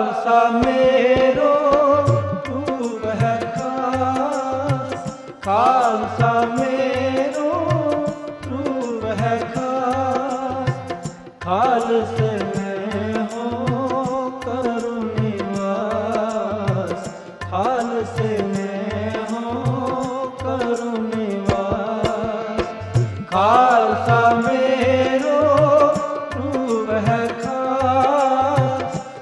ਖਾਲਸਾ ਮੇਰੋ ਰੂਪ ਹੈ ਖਾਸ ਖਾਲਸਾ ਮੇਰੋ ਰੂਪ ਹੈ ਖਾਸ ਖਾਲਸੇ ਮੈਂ ਹੋ ਕਰੁ ਨਿਵਾਸ ਖਾਲਸੇ ਮੈਂ ਹੋ ਕਰੁ ਨਿਵਾਸ ਖਾਲਸਾ ਮੇਰੋ ਰੂਪ ਹੈ